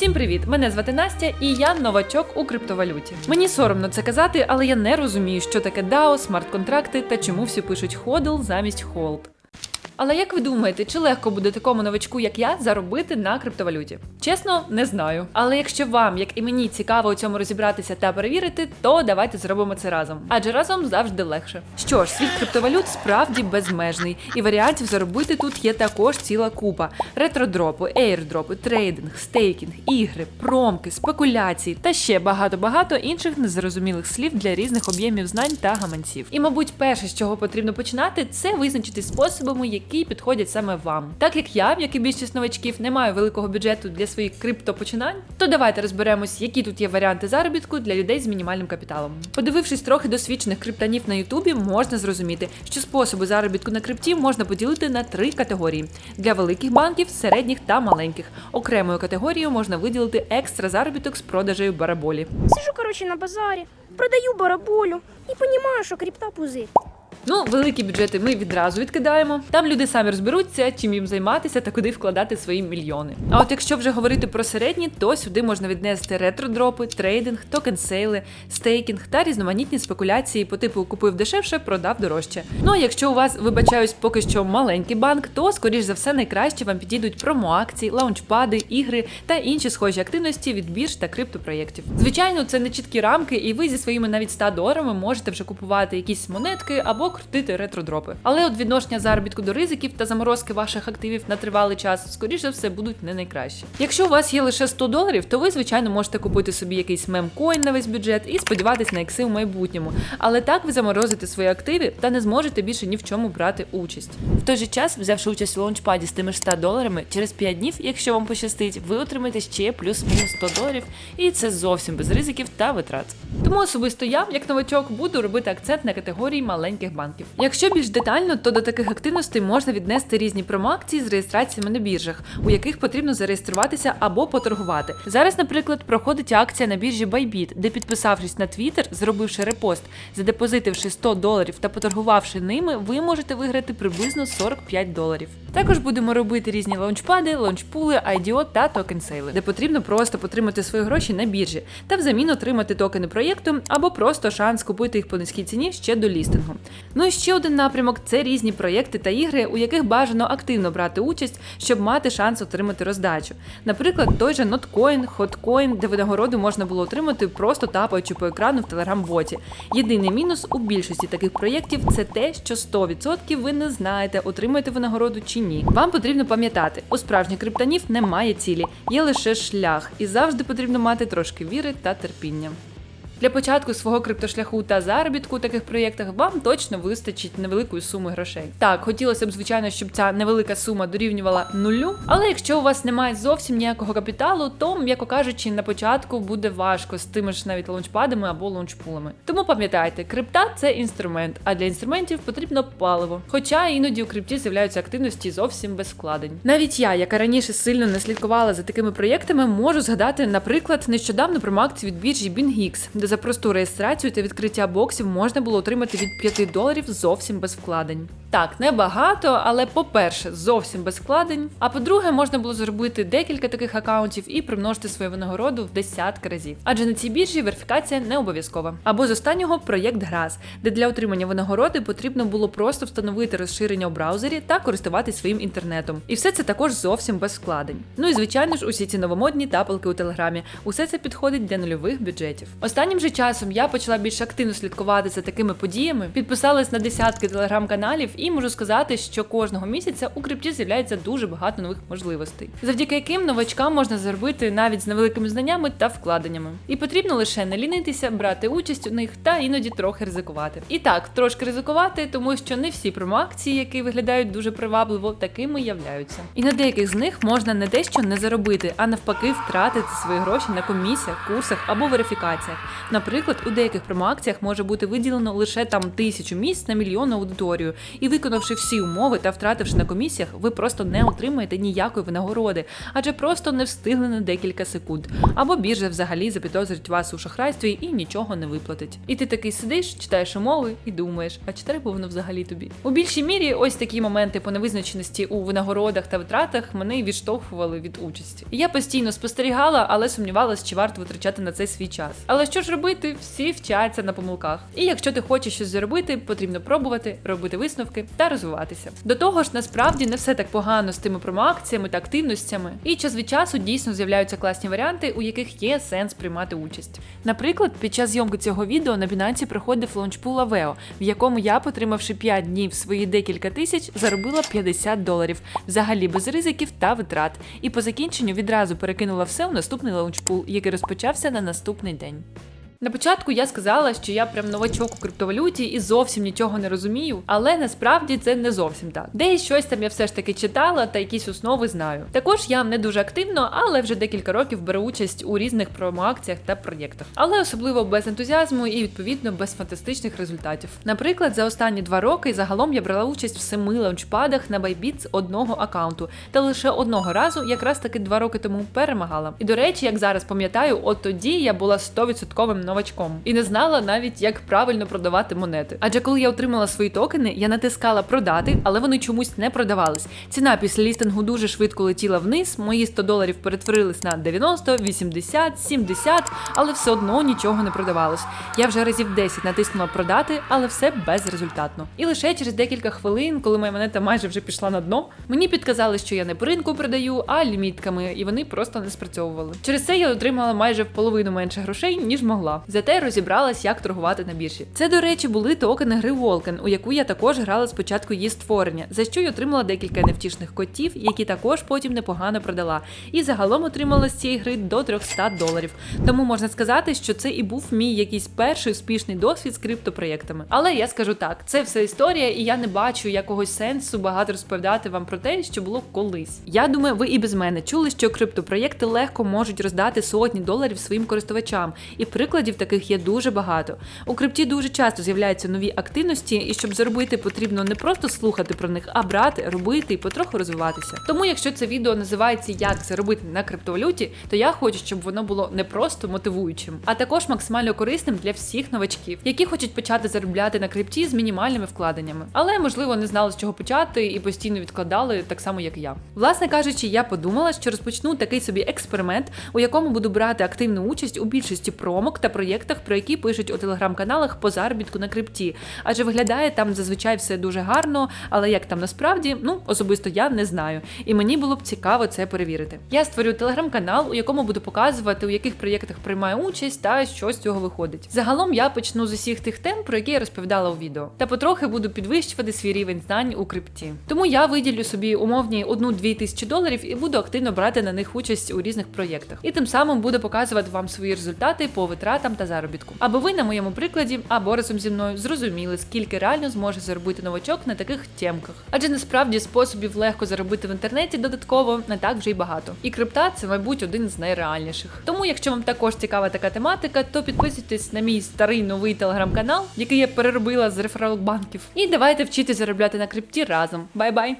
Всім привіт! Мене звати Настя, і я новачок у криптовалюті. Мені соромно це казати, але я не розумію, що таке DAO, смарт-контракти та чому всі пишуть ходл замість HOLD. Але як ви думаєте, чи легко буде такому новачку, як я, заробити на криптовалюті? Чесно, не знаю. Але якщо вам, як і мені, цікаво у цьому розібратися та перевірити, то давайте зробимо це разом. Адже разом завжди легше. Що ж, світ криптовалют справді безмежний, і варіантів заробити тут є також ціла купа: ретродропи, ейрдропи, трейдинг, стейкінг, ігри, промки, спекуляції та ще багато-багато інших незрозумілих слів для різних об'ємів знань та гаманців. І, мабуть, перше, з чого потрібно починати, це визначити способами, які підходять саме вам. Так як я, як і більшість новачків, не маю великого бюджету для своїх криптопочинань, то давайте розберемось, які тут є варіанти заробітку для людей з мінімальним капіталом. Подивившись трохи досвідчених криптанів на Ютубі, можна зрозуміти, що способи заробітку на крипті можна поділити на три категорії: для великих банків, середніх та маленьких. Окремою категорією можна виділити екстра заробіток з продажею бараболі. Сижу, короче, на базарі, продаю бараболю і понімаю, що крипта пузир. Ну, великі бюджети ми відразу відкидаємо. Там люди самі розберуться, чим їм займатися та куди вкладати свої мільйони. А от якщо вже говорити про середні, то сюди можна віднести ретродропи, трейдинг, токен сейли, стейкінг та різноманітні спекуляції по типу купив дешевше, продав дорожче. Ну а якщо у вас вибачаюсь поки що маленький банк, то скоріш за все найкраще вам підійдуть промоакції, лаунчпади, ігри та інші схожі активності від бірж та криптопроєктів. Звичайно, це не чіткі рамки, і ви зі своїми навіть 100 доларами можете вже купувати якісь монетки або крутити ретродропи. Але от відношення заробітку до ризиків та заморозки ваших активів на тривалий час, скоріш за все, будуть не найкращі. Якщо у вас є лише 100 доларів, то ви звичайно можете купити собі якийсь мемкоін на весь бюджет і сподіватись на ікси в майбутньому. Але так ви заморозите свої активи та не зможете більше ні в чому брати участь. В той же час, взявши участь у лаунчпаді з тими ж 100 доларами, через 5 днів, якщо вам пощастить, ви отримаєте ще плюс-мінус 100 доларів, і це зовсім без ризиків та витрат. Тому особисто я, як новачок, буду робити акцент на категорії маленьких банків. Якщо більш детально, то до таких активностей можна віднести різні промоакції з реєстраціями на біржах, у яких потрібно зареєструватися або поторгувати. Зараз, наприклад, проходить акція на біржі Bybit, де підписавшись на Twitter, зробивши репост, задепозитивши 100 доларів та поторгувавши ними, ви можете виграти приблизно 45 доларів. Також будемо робити різні лаунчпади, лаунчпули, IDO та токен сейли, де потрібно просто потримати свої гроші на біржі та взамін отримати токени проєкту або просто шанс купити їх по низькій ціні ще до лістингу. Ну і ще один напрямок це різні проєкти та ігри, у яких бажано активно брати участь, щоб мати шанс отримати роздачу. Наприклад, той же Notcoin, Hotcoin, де винагороду можна було отримати просто тапаючи по екрану в телеграм-боті. Єдиний мінус у більшості таких проєктів це те, що 100% ви не знаєте, отримаєте винагороду чи ні. Вам потрібно пам'ятати, у справжніх криптонів немає цілі, є лише шлях, і завжди потрібно мати трошки віри та терпіння. Для початку свого криптошляху та заробітку у таких проєктах вам точно вистачить невеликої суми грошей. Так, хотілося б, звичайно, щоб ця невелика сума дорівнювала нулю. Але якщо у вас немає зовсім ніякого капіталу, то, м'яко кажучи, на початку буде важко з тими ж навіть лаунчпадами або лаунчпулами. Тому пам'ятайте, крипта це інструмент, а для інструментів потрібно паливо. Хоча іноді у крипті з'являються активності зовсім без вкладень. Навіть я, яка раніше сильно не слідкувала за такими проєктами, можу згадати, наприклад, нещодавно промоакцію від біржі BingX, де за просту реєстрацію та відкриття боксів можна було отримати від 5 доларів зовсім без вкладень. Так, небагато, але по-перше, зовсім без вкладень. А по-друге, можна було зробити декілька таких акаунтів і примножити свою винагороду в десятки разів. Адже на цій біржі верифікація не обов'язкова. Або з останнього проєкт Грас, де для отримання винагороди потрібно було просто встановити розширення у браузері та користуватись своїм інтернетом. І все це також зовсім без вкладень. Ну і звичайно ж, усі ці новомодні тапалки у телеграмі. Усе це підходить для нульових бюджетів. Останнім же часом я почала більш активно слідкувати за такими подіями, підписалась на десятки телеграм-каналів і можу сказати, що кожного місяця у крипті з'являється дуже багато нових можливостей, завдяки яким новачкам можна заробити навіть з невеликими знаннями та вкладеннями. І потрібно лише не лінитися, брати участь у них та іноді трохи ризикувати. І так, трошки ризикувати, тому що не всі промоакції, які виглядають дуже привабливо, такими являються. І на деяких з них можна не дещо не заробити, а навпаки, втратити свої гроші на комісіях, курсах або верифікаціях. Наприклад, у деяких промоакціях може бути виділено лише там тисячу місць на мільйонну аудиторію, і виконавши всі умови та втративши на комісіях, ви просто не отримаєте ніякої винагороди, адже просто не встигли на декілька секунд. Або біржа взагалі запідозрить вас у шахрайстві і нічого не виплатить. І ти такий сидиш, читаєш умови і думаєш, а чи треба воно взагалі тобі? У більшій мірі ось такі моменти по невизначеності у винагородах та витратах мене відштовхували від участі. Я постійно спостерігала, але сумнівалась, чи варто витрачати на це свій час. Але що ж робити? Всі вчаться на помилках. І якщо ти хочеш щось заробити, потрібно пробувати, робити висновки та розвиватися. До того ж, насправді не все так погано з тими промоакціями та активностями. І час від часу дійсно з'являються класні варіанти, у яких є сенс приймати участь. Наприклад, під час зйомки цього відео на Binance проходив лаунчпул Авео, в якому я, потримавши 5 днів свої декілька тисяч, заробила 50 доларів, взагалі без ризиків та витрат. І по закінченню відразу перекинула все у наступний лаунчпул, який розпочався на наступний день. На початку я сказала, що я прям новачок у криптовалюті і зовсім нічого не розумію, але насправді це не зовсім так. Десь щось там я все ж таки читала та якісь основи знаю. Також я не дуже активно, але вже декілька років беру участь у різних промоакціях та проєктах, але особливо без ентузіазму і відповідно без фантастичних результатів. Наприклад, за останні два роки загалом я брала участь в семи лаунчпадах на Bybit з одного аккаунту, та лише одного разу, якраз таки два роки тому, перемагала. І до речі, як зараз пам'ятаю, от тоді я була 100% новачком і не знала навіть, як правильно продавати монети. Адже коли я отримала свої токени, я натискала продати, але вони чомусь не продавались. Ціна після лістингу дуже швидко летіла вниз. Мої 100 доларів перетворились на 90, 80, 70, але все одно нічого не продавалось. Я вже разів 10 натиснула продати, але все безрезультатно. І лише через декілька хвилин, коли моя монета майже вже пішла на дно, мені підказали, що я не по ринку продаю, а лімітками, і вони просто не спрацьовували. Через це я отримала майже в половину менше грошей, ніж могла. Зате розібралась, як торгувати на біржі. Це, до речі, були токени гри Волкен, у яку я також грала спочатку її створення, за що й отримала декілька невтішних котів, які також потім непогано продала. І загалом отримала з цієї гри до 300 доларів. Тому можна сказати, що це і був мій якийсь перший успішний досвід з криптопроєктами. Але я скажу так, це все історія, і я не бачу якогось сенсу багато розповідати вам про те, що було колись. Я думаю, ви і без мене чули, що криптопроєкти легко можуть роздати сотні доларів своїм користувачам, і прикладів таких є дуже багато. У крипті дуже часто з'являються нові активності, і щоб заробити, потрібно не просто слухати про них, а брати, робити і потроху розвиватися. Тому, якщо це відео називається Як заробити на криптовалюті, то я хочу, щоб воно було не просто мотивуючим, а також максимально корисним для всіх новачків, які хочуть почати заробляти на крипті з мінімальними вкладеннями, але можливо не знали з чого почати і постійно відкладали так само, як я. Власне кажучи, я подумала, що розпочну такий собі експеримент, у якому буду брати активну участь у більшості промок та проєктах, про які пишуть у телеграм-каналах по заробітку на крипті. Адже виглядає там зазвичай все дуже гарно, але як там насправді, ну особисто я не знаю. І мені було б цікаво це перевірити. Я створю телеграм-канал, у якому буду показувати, у яких проєктах приймаю участь та що з цього виходить. Загалом я почну з усіх тих тем, про які я розповідала у відео, та потрохи буду підвищувати свій рівень знань у крипті. Тому я виділю собі умовні 1-2 тисячі доларів і буду активно брати на них участь у різних проєктах. І тим самим буду показувати вам свої результати по витратам та заробітку. Аби ви на моєму прикладі або разом зі мною зрозуміли, скільки реально зможе заробити новачок на таких темках. Адже насправді способів легко заробити в інтернеті додатково не так вже й багато. І крипта це, мабуть, один з найреальніших. Тому, якщо вам також цікава така тематика, то підписуйтесь на мій старий новий телеграм-канал, який я переробила з реферал банків. І давайте вчити заробляти на крипті разом. Бай-бай!